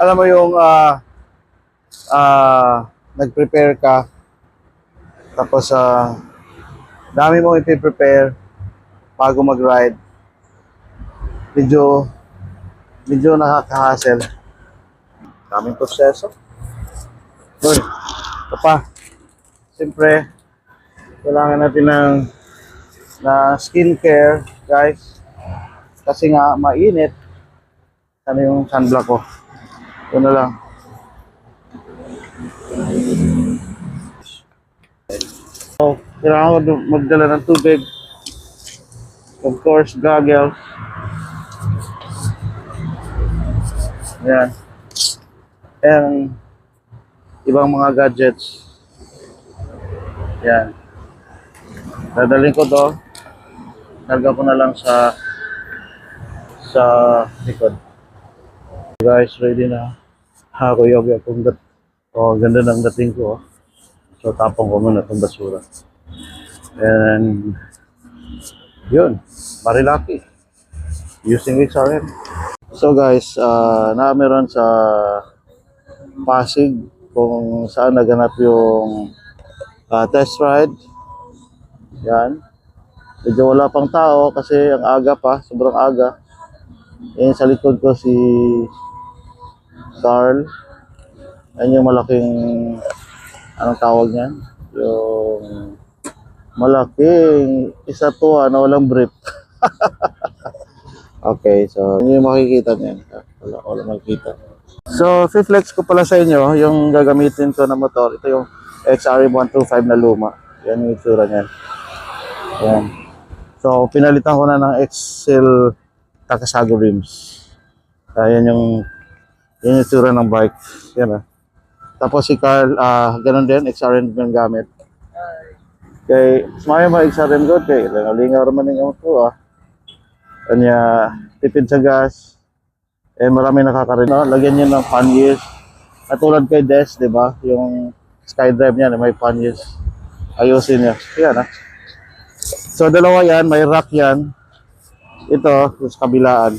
alam mo yung ah ah nag-prepare ka tapos ah dami mong i-prepare bago mag-ride. Medyo medyo nakaka-hassle. Daming proseso. Uy, ito pa. Siyempre, kailangan natin ng na skincare, guys. Kasi nga, mainit. Ano yung sunblock ko? Ito na lang. So, kailangan ko magdala ng tubig. Of course, goggles. Yan. And ibang mga gadgets. Yan. Dadalhin ko to. Karga ko na lang sa sa likod. Guys, ready na. Ako yogi akong dat. Oh, ganda ng dating ko. oh. So tapong ko muna itong basura. And yun, Marilaki. Using XRM. So guys, uh, na meron sa Pasig kung saan naganap yung ah, test ride. Yan. Medyo wala pang tao kasi ang aga pa, sobrang aga. Yan sa likod ko si Carl. Yan yung malaking, anong tawag niyan? Yung malaking isa to na walang brief. okay, so yun yung makikita niyan. Wala, wala makikita. So, flex ko pala sa inyo, yung gagamitin ko na motor. Ito yung XRE 125 na luma. Yan yung itsura niyan. Yan. So, pinalitan ko na ng Excel Takasago rims. Ayan yung yun yung itsura ng bike. Yan ah. Tapos si Carl, ah ganun din, XRM yung gamit. Kay, sumaya mo XRM good kay, lingaw naman yung ko ah. Kanya, tipid sa gas. Eh, marami nakakarin. No? Lagyan niyo ng panniers. Katulad kay Des, di ba? Yung SkyDrive niya, may panniers. Ayusin niya. Yan ah. So, dalawa yan. May rack yan. Ito, sa kabilaan.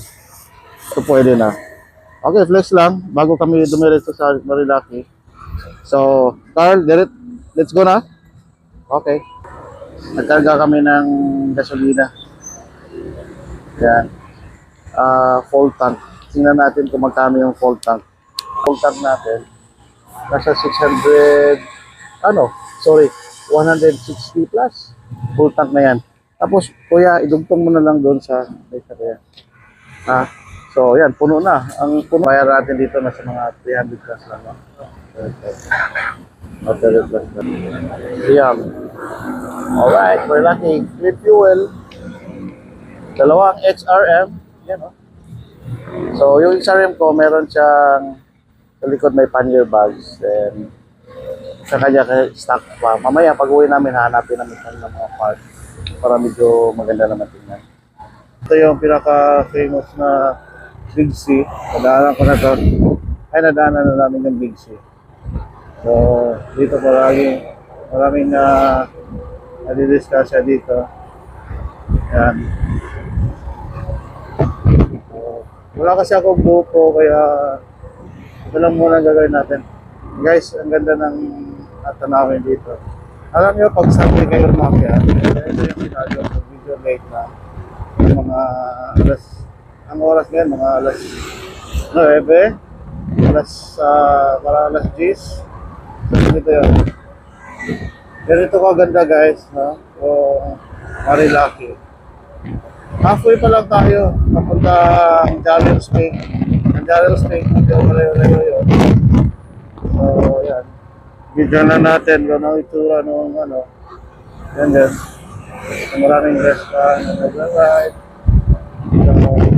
Ito pwede na. Okay, flex lang. Bago kami dumiretso sa Marilaki. So, Carl, direct, let's go na. Okay. Nagkarga kami ng gasolina. Yan. Ah, full tank. Tingnan natin kung magkano yung full tank. Full tank natin. Nasa 600, ano, sorry, 160 plus. Full tank na yan. Tapos, kuya, idugtong mo na lang doon sa may kaya. Ha? So, yan, puno na. Ang puno, bayar natin dito na sa mga 300 plus lang, no? Okay. Okay, plus lang. Yan. Alright, we're lucky. With fuel. Dalawang XRM. Yan, no? So, yung XRM ko, meron siyang sa likod may pannier bags. And sa kanya stock pa. Mamaya, pag uwi namin, hanapin namin ng mga parts para medyo maganda naman tingnan. Ito yung pinaka-famous na Big C. Nadaanan ko na to. Ay, nadaanan na namin yung Big C. So, dito palagi, maraming na uh, nadidiscuss siya dito. Yan. So, wala kasi ako buko, kaya ito lang muna gagawin natin. Guys, ang ganda ng tanawin dito. Alam niyo, pag Sunday kayo lumapya, ito yung ginagawa ko, video late na. Mga alas, ang oras ngayon, mga alas 9, alas, uh, para alas 10. So, ganito yun. Ganito ko guys, no? So, Marilaki. Halfway pa lang tayo, papunta ang Jalil Spring. Ang Jalil Spring, medyo malayo-layo yun. So, yan. Bigyan na natin kung ano itsura nung ano. Yan din. So, maraming restaurant na nag-ride. So,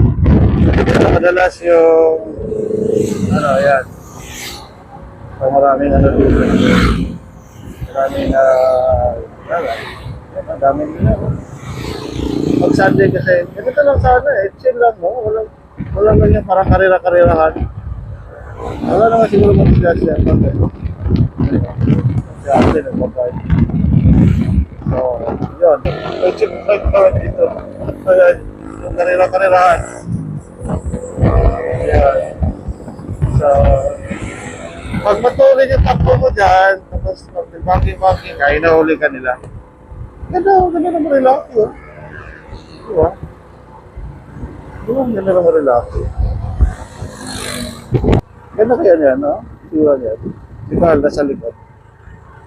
madalas yung ano, yan. So, maraming ano dito. Maraming uh, ang daming nila. Pag Sunday kasi, ganito lang sana eh, chill lang, no? Walang, walang ganyan parang karira-karirahan. Wala naman siguro mag-sigas yan. Bakit? Kasi ate nagpapay. So, yun. May bike pa rin dito. Ayan, yung karira-karirahan. Ayan. pag matuloy yung takbo mo dyan, tapos mag-banking-banking ka, hinahuli ka nila. Ganda, ganda naman relax yun. Diba? Diba, ganda naman relax yun. Ganda kaya niya, no? Diba niya? Carl nasa likod.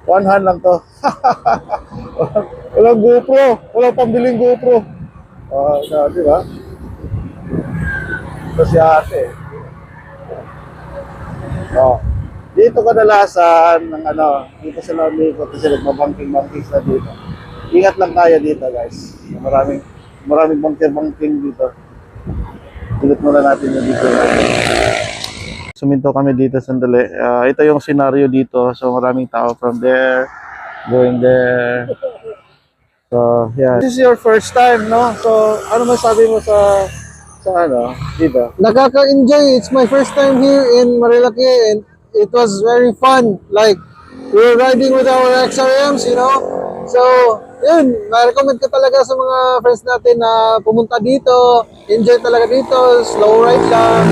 One hand lang to. Walang GoPro. Walang pambiling GoPro. Ah, uh, di ba? Ito si ate. Oh. Dito kadalasan ng ano, dito sila umikot kasi nagmabangking-bangking sila dito. Ingat lang tayo dito guys. Maraming maraming bangkir-bangking dito. Tulit muna natin yung dito. Suminto kami dito sandali. Ah, ito yung scenario dito. So maraming tao from there, going there. So, yeah. This is your first time, no? So, ano masabi mo sa sa ano, dito? Nakaka-enjoy. It's my first time here in Marilaki and it was very fun. Like, we were riding with our XRMs, you know? So, yun, ma-recommend ko talaga sa mga friends natin na pumunta dito. Enjoy talaga dito. Slow ride lang.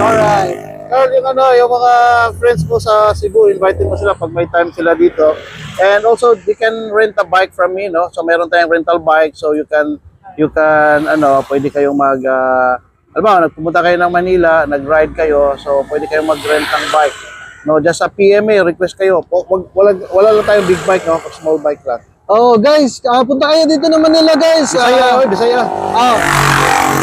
Alright. Carl, yung ano, yung mga friends mo sa Cebu, invite mo sila pag may time sila dito. And also, they can rent a bike from me, no? So, meron tayong rental bike, so you can, you can, ano, pwede kayong mag, uh, alam mo, nagpumunta kayo ng Manila, nag-ride kayo, so pwede kayong mag-rent ng bike. No, just sa PMA, request kayo. Po- Wag, wala, wala lang tayong big bike, no? Small bike lang. Oh, guys, ah, punta kayo dito ng Manila, guys. Bisaya, Ah, oy, Bisaya. Ah.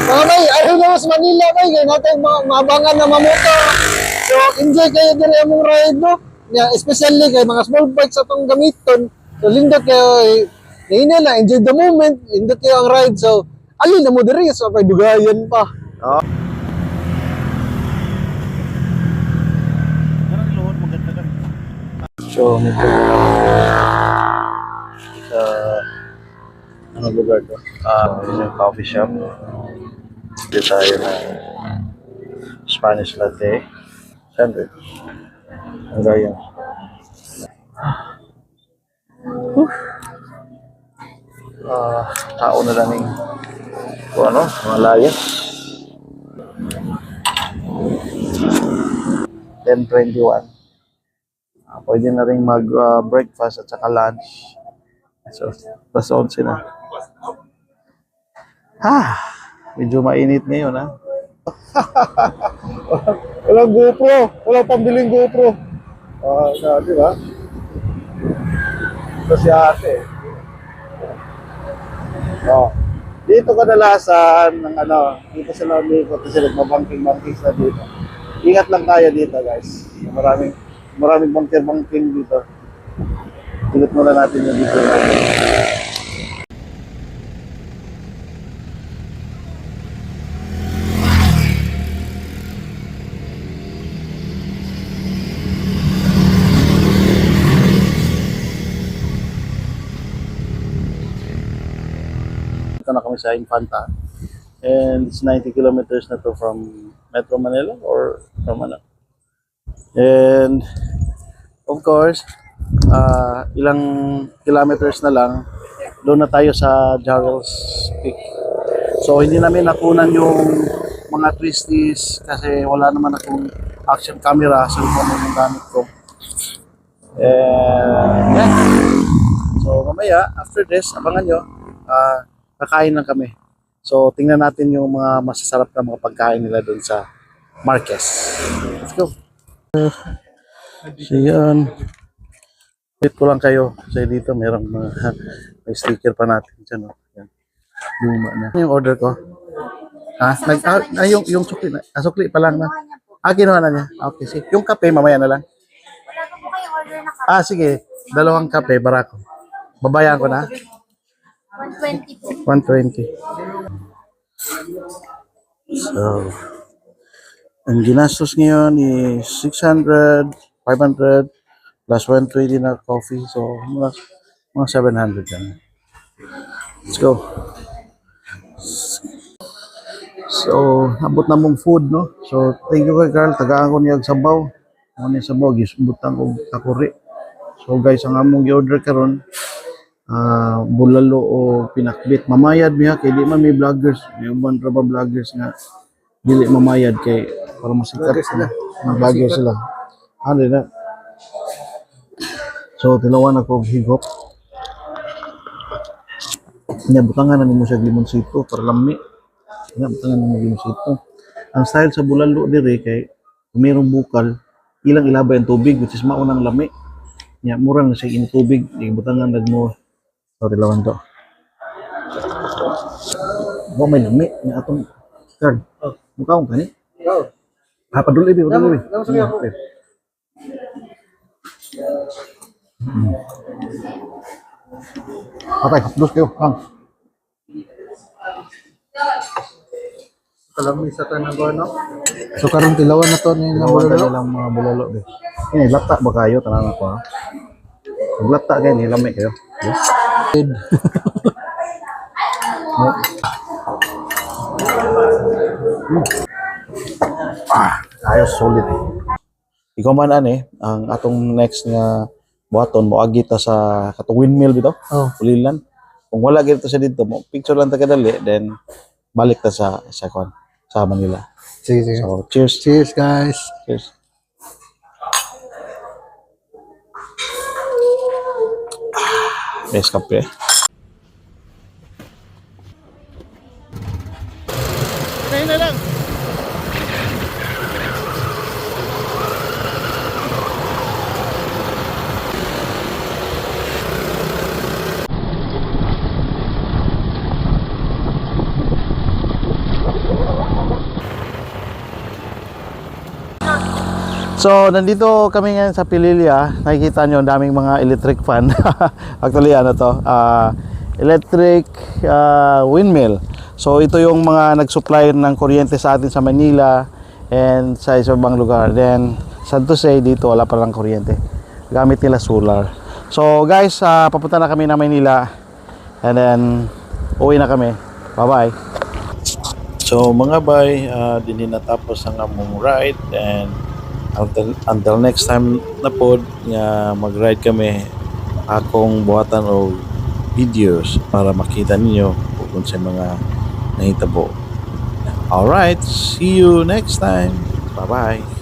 Mga bay, ayaw na mas Manila bay, kaya natin mga mabangan na mamoto. So, enjoy kayo din yung ride, no? Yeah, especially kay mga small bikes atong gamiton. So, lindot kayo, eh, na enjoy the moment, lindot kayo ang ride. So, alin na mo diri, so, kay dugayan pa. So, nito sa ano lugar to? Ah, uh, yung coffee shop. Dito tayo ng Spanish latte. Sandwich. Ang gaya. Ah, tao na lang yung kung ano, mga layas. 10.21. Ah, pwede na rin mag-breakfast at saka lunch. So, plus 11 na. Ha! Medyo mainit ngayon, ha? Walang GoPro. Walang pambiling GoPro. Ah, uh, di ba? Ito si ate. Oh. Dito kadalasan ng ano, dito sila umikot kasi nagmabangking-bangking sila dito. Ingat lang tayo dito, guys. Maraming maraming bangkir-bangking dito. Tulit muna natin yung dito. Ito na kami sa Infanta. And it's 90 kilometers na to from Metro Manila or from ano. And of course, ah, ilang kilometers na lang, doon na tayo sa Jarrell's Peak. So hindi namin nakunan yung mga twisties kasi wala naman akong action camera, cellphone lang yung gamit ko. And yeah. So mamaya, after this, abangan nyo, ah, kakain lang kami. So tingnan natin yung mga masasarap na mga pagkain nila doon sa Marquez. Let's go. So yan. Wait ko lang kayo. Kasi dito merong mga may sticker pa natin dyan. Oh. Yan. Luma na. Ano yung order ko? Ha? Nag, ah, ah, yung, yung sukli na. Ah, sukli pa lang na. Ah, kinuha na niya. Okay, sige. Yung kape, mamaya na lang. Wala pa po kayong order na ka. Ah, sige. Dalawang kape, barako. Babayan ko na. 120 po. 120. So, ang ginastos ngayon is 600, 500, plus 120 na coffee. So, mga, mga 700 yan. Let's go. So, abot na mong food, no? So, thank you kay Carl. Tagaan ko niya sabaw. Ano niya sabaw, gisbutan ko takuri. So, guys, ang among i-order karon ah bulalo o pinakbit. Mamayad miya kay di man may vloggers. May uban ra ba vloggers nga dili mamayad kay para masikat sila. Mga vlogger sila. Ano na? So, tilawan ako og higop. Nya butangan na nimo siya limonsito para lami. Nya butangan na nimo limonsito. Ang style sa bulalo dire kay mayroong bukal, ilang ilabay ang tubig which is maunang lami. Nya mura na siya in tubig, di butangan nag mo. So, tilawan to. Ba may lami nya atong card. Mukha kani? Oh. Ha, paduli, bi, paduli. bi. Damo, sige ako. Okay. Mm. Patay, dos kayo, hang. Kalami sa tanang ko, no? So, karong tilawan na to ni Ilawan Lambolo. ka lang mga bulalo, bi. Ini, lata ba kayo? Tanan ako, ha? Lata kayo, nilami kayo. Yes? Ah, ayos, solid. Ikaw man, ani, ang atong next nga buhaton mo agita sa katong windmill bitaw. Oh. Ulilan. Kung wala gito sa dito mo, picture lang ta kadali, then balik ta sa sa kon sa Manila. Sige, sige. So, cheers. Cheers, guys. Cheers. Nescafé. So, nandito kami ngayon sa Pililia. Nakikita nyo, daming mga electric fan. Actually, ano to? ah, electric ah, windmill. So, ito yung mga nag-supply ng kuryente sa atin sa Manila and sa ibang lugar. Then, sad to dito wala pa lang kuryente. Gamit nila solar. So, guys, ah, papunta na kami na Manila. And then, uwi na kami. Bye-bye. So mga bay, uh, din natapos ang among ride and until, until next time na pod nga mag-ride kami akong buhatan o videos para makita ninyo kung sa mga nahitabo. Alright, see you next time. Bye-bye.